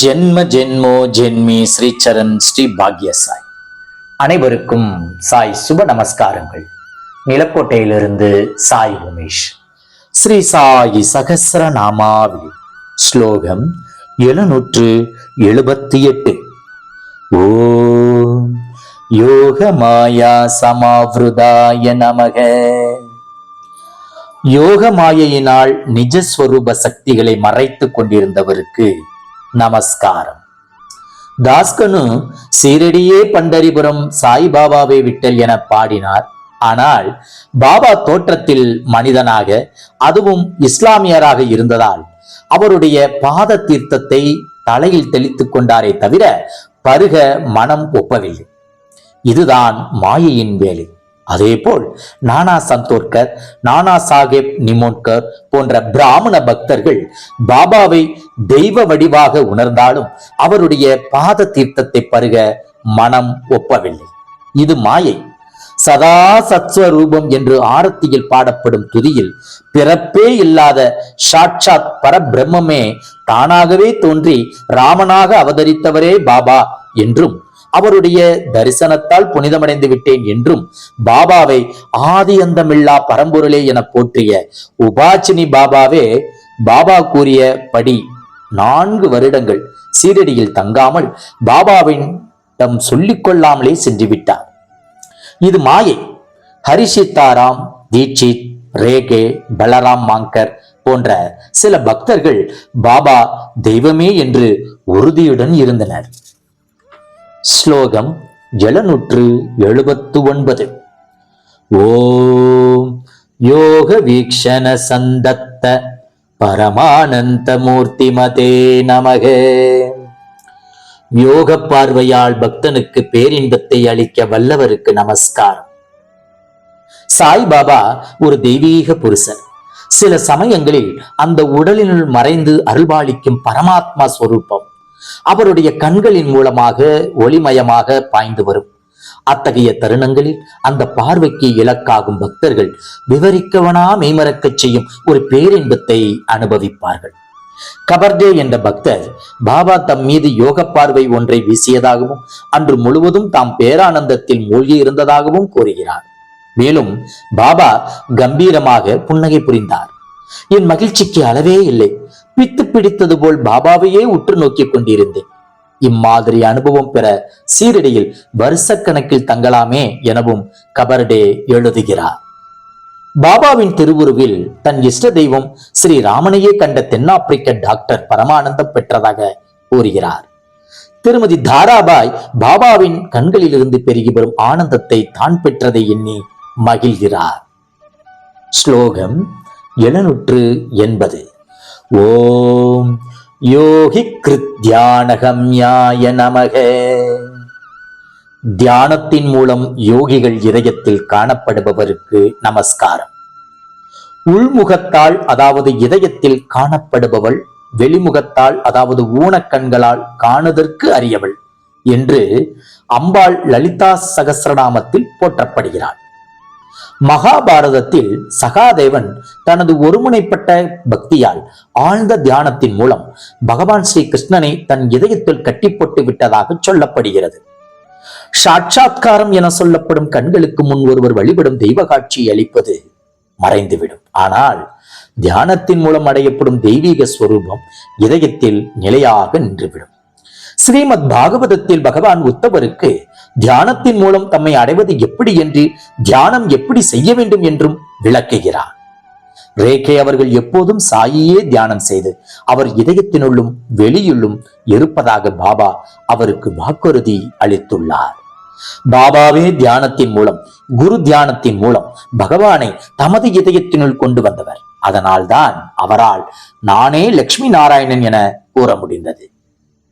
ஜென்ம ஜென்மோ ஜென்மி ஸ்ரீச்சரன் ஸ்ரீ பாக்யசாய். அனைவருக்கும் சாய் சுப நமஸ்காரங்கள். நிலக்கோட்டையிலிருந்து சாய் உமேஷ். ஸ்ரீ சாயி சகசர நாமாவி ஸ்லோகம் எழுநூற்று எழுபத்தி எட்டு ஓம் யோக மாயா சமாவிருதாய நமக. யோக மாயையினால் நிஜஸ்வரூப சக்திகளை மறைத்துக் கொண்டிருந்தவருக்கு நமஸ்காரம். தாஸ்கனு சீரடியே பண்டரிபுரம் சாய்பாபாவை விட்டல் என பாடினார். ஆனால் பாபா தோற்றத்தில் மனிதனாக அதுவும் இஸ்லாமியராக இருந்ததால் அவருடைய பாத தீர்த்தத்தை தலையில் தெளித்துக் கொண்டாரே தவிர பருக மனம் ஒப்பவில்லை. இதுதான் மாயையின் வேலை. அதேபோல் நானா சந்தோர்கர் நானா சாஹேப் நிமோன்கர் போன்ற பிராமண பக்தர்கள் பாபாவை தெய்வ வடிவாக உணர்ந்தாலும் அவருடைய பாத தீர்த்தத்தை பருக மனம் ஒப்பவில்லை. இது மாயை. சதா சத்வரூபம் என்று ஆரத்தியில் பாடப்படும் துதியில் பிறப்பே இல்லாத சாட்சாத் பரபிரம்மே தானாகவே தோன்றி ராமனாக அவதரித்தவரே பாபா என்றும் அவருடைய தரிசனத்தால் புனிதமடைந்து விட்டேன் என்றும் பாபாவை ஆதி அந்தமில்லா பரம்பொருளே என போற்றிய உபாச்சினி பாபாவே பாபா கூறிய படி நான்கு வருடங்கள் சீரடியில் தங்காமல் பாபாவின் தம் சொல்லிக் கொள்ளாமலே சென்று விட்டார். இது மாயை. ஹரிஷித்தாராம் தீட்சித் ரேகே பலராம் மாங்கர் போன்ற சில பக்தர்கள் பாபா தெய்வமே என்று உறுதியுடன் இருந்தனர். ஸ்லோகம் எழுநூற்று எழுபத்து ஒன்பது ஓம் யோக வீக்ஷண சந்தத்த பரமானந்த மூர்த்திமதே நமக. யோக பார்வையால் பக்தனுக்கு பேரின்பத்தை அளிக்க வல்லவருக்கு நமஸ்காரம். சாய்பாபா ஒரு தெய்வீக புருஷர். சில சமயங்களில் அந்த உடலினுள் மறைந்து அருள்பாலிக்கும் பரமாத்மா ஸ்வரூபம் அவருடைய கண்களின் மூலமாக ஒளிமயமாக பாய்ந்து வரும். அத்தகைய தருணங்களில் அந்த பார்வைக்கு இலக்காகும் பக்தர்கள் விவரிக்கவனா மெய்மறக்கச் செய்யும் ஒரு பேரின்பத்தை அனுபவிப்பார்கள். கபர்தே என்ற பக்தர் பாபா தம் மீது யோக பார்வை ஒன்றை வீசியதாகவும் அன்று முழுவதும் தாம் பேரானந்தத்தில் மூழ்கி இருந்ததாகவும் கூறுகிறார். மேலும் பாபா கம்பீரமாக புன்னகை புரிந்தார். என் மகிழ்ச்சிக்கு அளவே இல்லை. பித்து பிடித்தது போல் பாபாவையே உற்று நோக்கிக் கொண்டிருந்தேன். இம்மாதிரி அனுபவம் பெற சீரடியில் வருஷக்கணக்கில் தங்கலாமே எனவும் கபர்டே எழுதுகிறார். பாபாவின் திருவுருவில் தன் இஷ்ட தெய்வம் ஸ்ரீ ராமனையே கண்ட தென்னாப்பிரிக்க டாக்டர் பரமானந்தம் பெற்றதாக கூறுகிறார். திருமதி தாராபாய் பாபாவின் கண்களிலிருந்து பெருகி வரும் ஆனந்தத்தை தான் பெற்றதை எண்ணி மகிழ்கிறார். ஸ்லோகம் எழுநூற்று எண்பது. ஓம் யோகி கிருத்யானகம்யாய நமக. தியானத்தின் மூலம் யோகிகள் இதயத்தில் காணப்படுபவருக்கு நமஸ்காரம். உள்முகத்தால் அதாவது இதயத்தில் காணப்படுபவள் வெளிமுகத்தால் அதாவது ஊனக்கண்களால் காணுதற்கு அறியவள் என்று அம்பாள் லலிதா சகசிரநாமத்தில் போற்றப்படுகிறாள். மகாபாரதத்தில் சகாதேவன் தனது ஒருமுனைப்பட்ட பக்தியால் ஆழ்ந்த தியானத்தின் மூலம் பகவான் ஸ்ரீ கிருஷ்ணனை தன் இதயத்தில் கட்டி போட்டு விட்டதாக சொல்லப்படுகிறது. சாட்சாத்காரம் என சொல்லப்படும் கண்களுக்கு முன் ஒருவர் வழிபடும் தெய்வ காட்சி அளிப்பது மறைந்துவிடும். ஆனால் தியானத்தின் மூலம் அடையப்படும் தெய்வீக ஸ்வரூபம் இதயத்தில் நிலையாக நின்றுவிடும். ஸ்ரீமத் பாகவதத்தில் பகவான் உத்தவருக்கு தியானத்தின் மூலம் தம்மை அடைவது எப்படி என்று தியானம் எப்படி செய்ய வேண்டும் என்றும் விளக்குகிறார். ரேகே அவர்கள் எப்போதும் சாயியே தியானம் செய்து அவர் இதயத்தினுள்ளும் வெளியுள்ளும் இருப்பதாக பாபா அவருக்கு வாக்குறுதி அளித்துள்ளார். பாபாவே தியானத்தின் மூலம் குரு தியானத்தின் மூலம் பகவானை தமது இதயத்தினுள் கொண்டு வந்தவர். அதனால்தான் அவரால் நானே லட்சுமி நாராயணன் என கூற முடிந்தது.